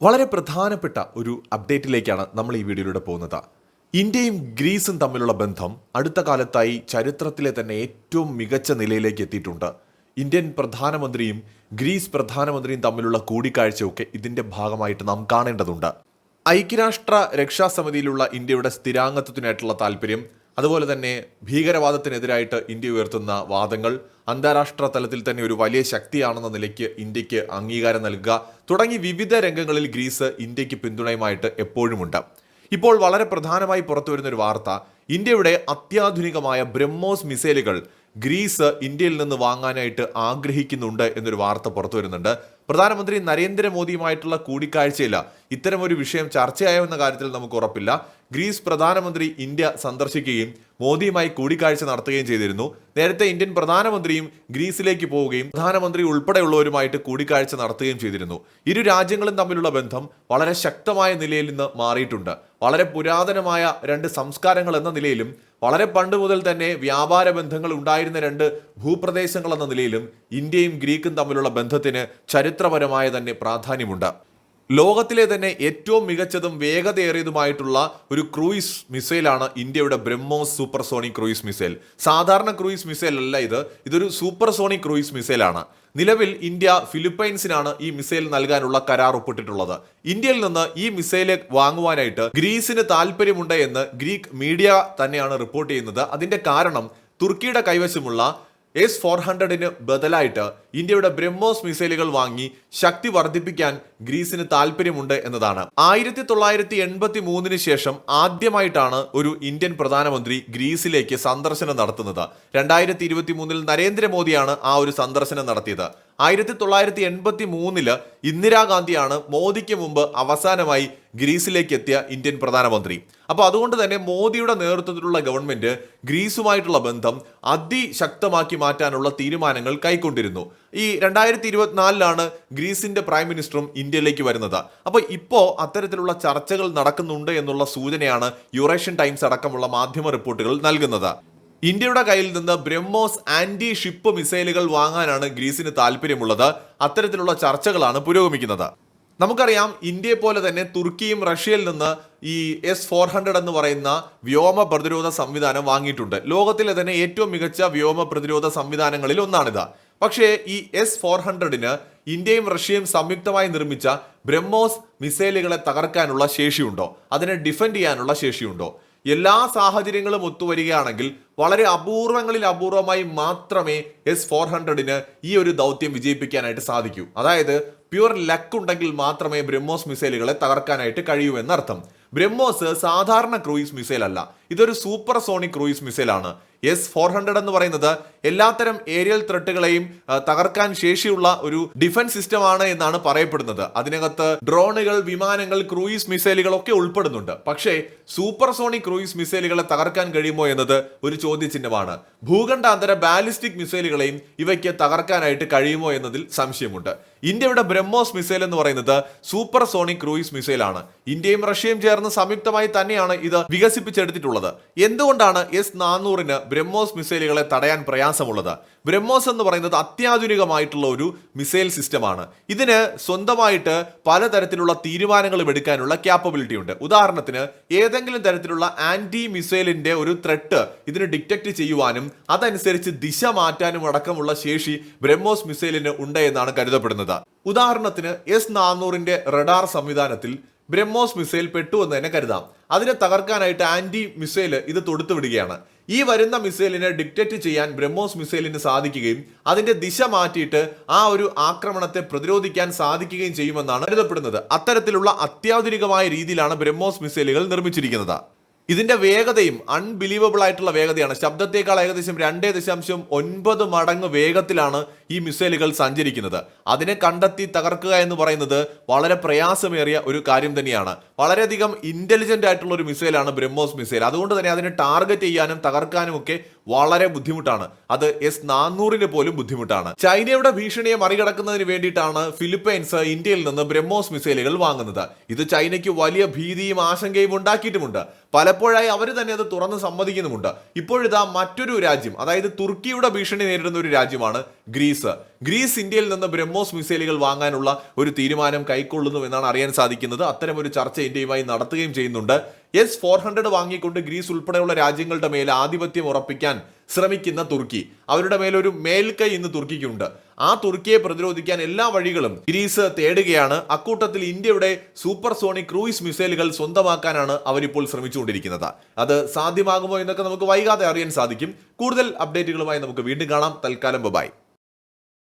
വളരെ പ്രധാനപ്പെട്ട ഒരു അപ്ഡേറ്റിലേക്കാണ് നമ്മൾ ഈ വീഡിയോയിലൂടെ പോകുന്നത്. ഇന്ത്യയും ഗ്രീസും തമ്മിലുള്ള ബന്ധം അടുത്ത കാലത്തായി ചരിത്രത്തിലെ തന്നെ ഏറ്റവും മികച്ച നിലയിലേക്ക് എത്തിയിട്ടുണ്ട്. ഇന്ത്യൻ പ്രധാനമന്ത്രിയും ഗ്രീസ് പ്രധാനമന്ത്രിയും തമ്മിലുള്ള കൂടിക്കാഴ്ചയൊക്കെ ഇതിന്റെ ഭാഗമായിട്ട് നാം കാണേണ്ടതുണ്ട്. ഐക്യരാഷ്ട്ര രക്ഷാസമിതിയിലുള്ള ഇന്ത്യയുടെ സ്ഥിരാംഗത്വത്തിനായിട്ടുള്ള താല്പര്യം അതുപോലെ തന്നെ ഭീകരവാദത്തിനെതിരായിട്ട് ഇന്ത്യ ഉയർത്തുന്ന വാദങ്ങൾ അന്താരാഷ്ട്ര തലത്തിൽ തന്നെ ഒരു വലിയ ശക്തിയാണെന്ന നിലയ്ക്ക് ഇന്ത്യയ്ക്ക് അംഗീകാരം നൽകുക തുടങ്ങി വിവിധ രംഗങ്ങളിൽ ഗ്രീസ് ഇന്ത്യയ്ക്ക് പിന്തുണയുമായിട്ട് എപ്പോഴുമുണ്ട്. ഇപ്പോൾ വളരെ പ്രധാനമായി പുറത്തു വരുന്ന ഒരു വാർത്ത ഇന്ത്യയുടെ അത്യാധുനികമായ ബ്രഹ്മോസ് മിസൈലുകൾ ഗ്രീസ് ഇന്ത്യയിൽ നിന്ന് വാങ്ങാനായിട്ട് ആഗ്രഹിക്കുന്നുണ്ട് എന്നൊരു വാർത്ത പുറത്തു വരുന്നുണ്ട്. പ്രധാനമന്ത്രി നരേന്ദ്രമോദിയുമായിട്ടുള്ള കൂടിക്കാഴ്ചയിൽ ഇത്തരമൊരു വിഷയം ചർച്ചയായെന്ന കാര്യത്തിൽ നമുക്ക് ഉറപ്പില്ല. ഗ്രീസ് പ്രധാനമന്ത്രി ഇന്ത്യ സന്ദർശിക്കുകയും മോദിയുമായി കൂടിക്കാഴ്ച നടത്തുകയും ചെയ്തിരുന്നു. നേരത്തെ ഇന്ത്യൻ പ്രധാനമന്ത്രിയും ഗ്രീസിലേക്ക് പോവുകയും പ്രധാനമന്ത്രി ഉൾപ്പെടെയുള്ളവരുമായിട്ട് കൂടിക്കാഴ്ച നടത്തുകയും ചെയ്തിരുന്നു. ഇരു രാജ്യങ്ങളും തമ്മിലുള്ള ബന്ധം വളരെ ശക്തമായ നിലയിൽ നിന്ന് മാറിയിട്ടുണ്ട്. വളരെ പുരാതനമായ രണ്ട് സംസ്കാരങ്ങൾ എന്ന നിലയിലും വളരെ പണ്ട് മുതൽ തന്നെ വ്യാപാര ബന്ധങ്ങൾ ഉണ്ടായിരുന്ന രണ്ട് ഭൂപ്രദേശങ്ങൾ എന്ന നിലയിലും ഇന്ത്യയും ഗ്രീക്കും തമ്മിലുള്ള ബന്ധത്തിന് ചരിത്രപരമായ തന്നെ പ്രാധാന്യമുണ്ട്. ലോകത്തിലെ തന്നെ ഏറ്റവും മികച്ചതും വേഗതയേറിയതുമായിട്ടുള്ള ഒരു ക്രൂയിസ് മിസൈലാണ് ഇന്ത്യയുടെ ബ്രഹ്മോസ് സൂപ്പർസോണിക് ക്രൂയിസ് മിസൈൽ. സാധാരണ ക്രൂയിസ് മിസൈൽ അല്ല ഇത്. ഇതൊരു സൂപ്പർസോണിക് ക്രൂയിസ് മിസൈലാണ്. നിലവിൽ ഇന്ത്യ ഫിലിപ്പൈൻസിനാണ് ഈ മിസൈൽ നൽകാനുള്ള കരാർ ഒപ്പിട്ടിട്ടുള്ളത്. ഇന്ത്യയിൽ നിന്ന് ഈ മിസൈൽ വാങ്ങുവാനായിട്ട് ഗ്രീസിന് താല്പര്യമുണ്ട് എന്ന് ഗ്രീക്ക് മീഡിയ തന്നെയാണ് റിപ്പോർട്ട് ചെയ്യുന്നത്. അതിന്റെ കാരണം തുർക്കിയുടെ കൈവശമുള്ള എസ് ഫോർ ഹൺഡ്രഡിന് ബദലായിട്ട് ഇന്ത്യയുടെ ബ്രഹ്മോസ് മിസൈലുകൾ വാങ്ങി ശക്തി വർദ്ധിപ്പിക്കാൻ ഗ്രീസിന് താല്പര്യമുണ്ട് എന്നതാണ്. ആയിരത്തി തൊള്ളായിരത്തി എൺപത്തി മൂന്നിന് ശേഷം ആദ്യമായിട്ടാണ് ഒരു ഇന്ത്യൻ പ്രധാനമന്ത്രി ഗ്രീസിലേക്ക് സന്ദർശനം നടത്തുന്നത്. രണ്ടായിരത്തി ഇരുപത്തി മൂന്നിൽ നരേന്ദ്രമോദിയാണ് ആ ഒരു സന്ദർശനം നടത്തിയത്. ആയിരത്തി തൊള്ളായിരത്തി എൺപത്തി മൂന്നിൽ ഇന്ദിരാഗാന്ധിയാണ് മോദിക്ക് മുമ്പ് അവസാനമായി ഗ്രീസിലേക്ക് എത്തിയ ഇന്ത്യൻ പ്രധാനമന്ത്രി. അപ്പോൾ അതുകൊണ്ട് തന്നെ മോദിയുടെ നേതൃത്വത്തിലുള്ള ഗവൺമെന്റ് ഗ്രീസുമായിട്ടുള്ള ബന്ധം അതിശക്തമാക്കി മാറ്റാനുള്ള തീരുമാനങ്ങൾ കൈക്കൊണ്ടിരുന്നു. ഈ രണ്ടായിരത്തി ഇരുപത്തിനാലിലാണ് ഗ്രീസിന്റെ പ്രൈം മിനിസ്റ്ററും ഇന്ത്യയിലേക്ക് വരുന്നത്. അപ്പോൾ ഇപ്പോൾ അത്തരത്തിലുള്ള ചർച്ചകൾ നടക്കുന്നുണ്ട് എന്നുള്ള സൂചനയാണ് യുറേഷ്യൻ ടൈംസ് അടക്കമുള്ള മാധ്യമ റിപ്പോർട്ടുകൾ നൽകുന്നത്. ഇന്ത്യയുടെ കയ്യിൽ നിന്ന് ബ്രഹ്മോസ് ആന്റി ഷിപ്പ് മിസൈലുകൾ വാങ്ങാനാണ് ഗ്രീസിന് താല്പര്യമുള്ളത്. അത്തരത്തിലുള്ള ചർച്ചകളാണ് പുരോഗമിക്കുന്നത്. നമുക്കറിയാം ഇന്ത്യയെ പോലെ തന്നെ തുർക്കിയും റഷ്യയിൽ നിന്ന് ഈ എസ് ഫോർ ഹൺഡ്രഡ് എന്ന് പറയുന്ന വ്യോമ പ്രതിരോധ സംവിധാനം വാങ്ങിയിട്ടുണ്ട്. ലോകത്തിലെ തന്നെ ഏറ്റവും മികച്ച വ്യോമ പ്രതിരോധ സംവിധാനങ്ങളിൽ ഒന്നാണിത്. പക്ഷേ ഈ എസ് ഫോർ ഹൺഡ്രഡിന് ഇന്ത്യയും റഷ്യയും സംയുക്തമായി നിർമ്മിച്ച ബ്രഹ്മോസ് മിസൈലുകളെ തകർക്കാനുള്ള ശേഷിയുണ്ടോ? അതിനെ ഡിഫെൻഡ് ചെയ്യാനുള്ള ശേഷിയുണ്ടോ? എല്ലാ സാഹചര്യങ്ങളും ഒത്തുവരികയാണെങ്കിൽ വളരെ അപൂർവങ്ങളിൽ അപൂർവമായി മാത്രമേ എസ് ഫോർ ഹൺഡ്രഡിന് ഈ ഒരു ദൗത്യം വിജയിപ്പിക്കാനായിട്ട് സാധിക്കൂ. അതായത് പ്യുവർ ലക്ക് ഉണ്ടെങ്കിൽ മാത്രമേ ബ്രഹ്മോസ് മിസൈലുകളെ തകർക്കാനായിട്ട് കഴിയൂ എന്നർത്ഥം. ബ്രഹ്മോസ് സാധാരണ ക്രൂയിസ് മിസൈൽ അല്ല ഇതൊരു സൂപ്പർ സോണിക് ക്രൂയിസ് മിസൈലാണ്. എസ് ഫോർ ഹൺഡ്രഡ് എന്ന് പറയുന്നത് എല്ലാത്തരം ഏരിയൽ ത്രെട്ടുകളെയും തകർക്കാൻ ശേഷിയുള്ള ഒരു ഡിഫൻസ് സിസ്റ്റമാണ് എന്നാണ് പറയപ്പെടുന്നത്. അതിനകത്ത് ഡ്രോണുകൾ വിമാനങ്ങൾ ക്രൂയിസ് മിസൈലുകൾ ഒക്കെ ഉൾപ്പെടുന്നുണ്ട്. പക്ഷേ സൂപ്പർ സോണിക് ക്രൂയിസ് മിസൈലുകളെ തകർക്കാൻ കഴിയുമോ എന്നത് ഒരു ചോദ്യചിഹ്നമാണ്. ഭൂഖണ്ഡാന്തര ബാലിസ്റ്റിക് മിസൈലുകളെയും ഇവയ്ക്ക് തകർക്കാനായിട്ട് കഴിയുമോ എന്നതിൽ സംശയമുണ്ട്. ഇന്ത്യയുടെ ബ്രഹ്മോസ് മിസൈൽ എന്ന് പറയുന്നത് സൂപ്പർ സോണിക് ക്രൂയിസ് മിസൈലാണ് ഇന്ത്യയും റഷ്യയും ചേർന്ന് സംയുക്തമായി തന്നെയാണ് ഇത് വികസിപ്പിച്ചെടുത്തിട്ടുള്ളത്. എന്തുകൊണ്ടാണ് എസ് നാനൂറിന് ബ്രഹ്മോസ് മിസൈലുകളെ തടയാൻ പ്രയാസമുള്ളത്. ബ്രഹ്മോസ് എന്ന് പറയുന്നത് അത്യാധുനികമായിട്ടുള്ള ഒരു മിസൈൽ സിസ്റ്റമാണ്. ഇതിന് സ്വന്തമായിട്ട് പലതരത്തിലുള്ള തീരുമാനങ്ങളും എടുക്കാനുള്ള ക്യാപ്പബിലിറ്റി ഉണ്ട്. ഉദാഹരണത്തിന് ഏതെങ്കിലും തരത്തിലുള്ള ആന്റി മിസൈലിന്റെ ഒരു ത്രെട്ട് ഇതിന് ഡിറ്റക്ട് ചെയ്യുവാനും അതനുസരിച്ച് ദിശ മാറ്റാനും അടക്കമുള്ള ശേഷി ബ്രഹ്മോസ് മിസൈലിന് ഉണ്ട് എന്നാണ് കരുതപ്പെടുന്നത്. ഉദാഹരണത്തിന് എസ് നാനൂറിന്റെ റഡാർ സംവിധാനത്തിൽ ബ്രഹ്മോസ് മിസൈൽ പെട്ടു എന്ന് തന്നെ കരുതാം. അതിനെ തകർക്കാനായിട്ട് ആന്റി മിസൈൽ ഇത് തൊടുത്തു വിടുകയാണ്. ഈ വരുന്ന മിസൈലിനെ ഡിക്റ്റേറ്റ് ചെയ്യാൻ ബ്രഹ്മോസ് മിസൈലിന് സാധിക്കുകയും അതിന്റെ ദിശ മാറ്റിയിട്ട് ആ ഒരു ആക്രമണത്തെ പ്രതിരോധിക്കാൻ സാധിക്കുകയും ചെയ്യുമെന്നാണ് കരുതപ്പെടുന്നത്. അത്തരത്തിലുള്ള അത്യാധുനികമായ രീതിയിലാണ് ബ്രഹ്മോസ് മിസൈലുകൾ നിർമ്മിച്ചിരിക്കുന്നത്. ഇതിന്റെ വേഗതയും അൺബിലീവബിൾ ആയിട്ടുള്ള വേഗതയാണ്. ശബ്ദത്തേക്കാൾ ഏകദേശം രണ്ടേ ദശാംശം ഒൻപത് മടങ്ങ് വേഗത്തിലാണ് ഈ മിസൈലുകൾ സഞ്ചരിക്കുന്നത്. അതിനെ കണ്ടെത്തി തകർക്കുക എന്ന് പറയുന്നത് വളരെ പ്രയാസമേറിയ ഒരു കാര്യം തന്നെയാണ്. വളരെയധികം ഇന്റലിജന്റ് ആയിട്ടുള്ള ഒരു മിസൈലാണ് ബ്രഹ്മോസ് മിസൈൽ അതുകൊണ്ട് തന്നെ അതിനെ ടാർഗറ്റ് ചെയ്യാനും തകർക്കാനും ഒക്കെ വളരെ ബുദ്ധിമുട്ടാണ്. അത് എസ് നാനൂറിന് പോലും ബുദ്ധിമുട്ടാണ്. ചൈനയുടെ ഭീഷണിയെ മറികടക്കുന്നതിന് വേണ്ടിയിട്ടാണ് ഫിലിപ്പൈൻസ് ഇന്ത്യയിൽ നിന്ന് ബ്രഹ്മോസ് മിസൈലുകൾ വാങ്ങുന്നത്. ഇത് ചൈനയ്ക്ക് വലിയ ഭീതിയും ആശങ്കയും ഉണ്ടാക്കിയിട്ടുമുണ്ട്. പലപ്പോഴായി അവർ തന്നെ അത് തുറന്ന് സമ്മതിക്കുന്നുമുണ്ട്. ഇപ്പോഴിതാ മറ്റൊരു രാജ്യം അതായത് തുർക്കിയുടെ ഭീഷണി നേരിടുന്ന ഒരു രാജ്യമാണ് ഗ്രീസ്. ഗ്രീസ് ഇന്ത്യയിൽ നിന്ന് ബ്രഹ്മോസ് മിസൈലുകൾ വാങ്ങാനുള്ള ഒരു തീരുമാനം കൈക്കൊള്ളുന്നു എന്നാണ് അറിയാൻ സാധിക്കുന്നത്. ഒരു ചർച്ച ഇന്ത്യയുമായി നടത്തുകയും ചെയ്യുന്നുണ്ട്. എസ് ഫോർ ഹൺഡ്രഡ് വാങ്ങിക്കൊണ്ട് ഗ്രീസ് ഉൾപ്പെടെയുള്ള രാജ്യങ്ങളുടെ മേൽ ആധിപത്യം ഉറപ്പിക്കാൻ ശ്രമിക്കുന്ന തുർക്കി. അവരുടെ മേലൊരു മേൽക്കൈ ഇന്ന് തുർക്കിക്കുണ്ട്. ആ തുർക്കിയെ പ്രതിരോധിക്കാൻ എല്ലാ വഴികളും ഗ്രീസ് തേടുകയാണ്. അക്കൂട്ടത്തിൽ ഇന്ത്യയുടെ സൂപ്പർ സോണിക് ക്രൂയിസ് മിസൈലുകൾ സ്വന്തമാക്കാനാണ് അവരിപ്പോൾ ശ്രമിച്ചുകൊണ്ടിരിക്കുന്നത്. അത് സാധ്യമാകുമോ എന്നൊക്കെ നമുക്ക് വൈകാതെ അറിയാൻ സാധിക്കും. കൂടുതൽ അപ്ഡേറ്റുകളുമായി നമുക്ക് വീണ്ടും കാണാം. തൽക്കാലം ബൈ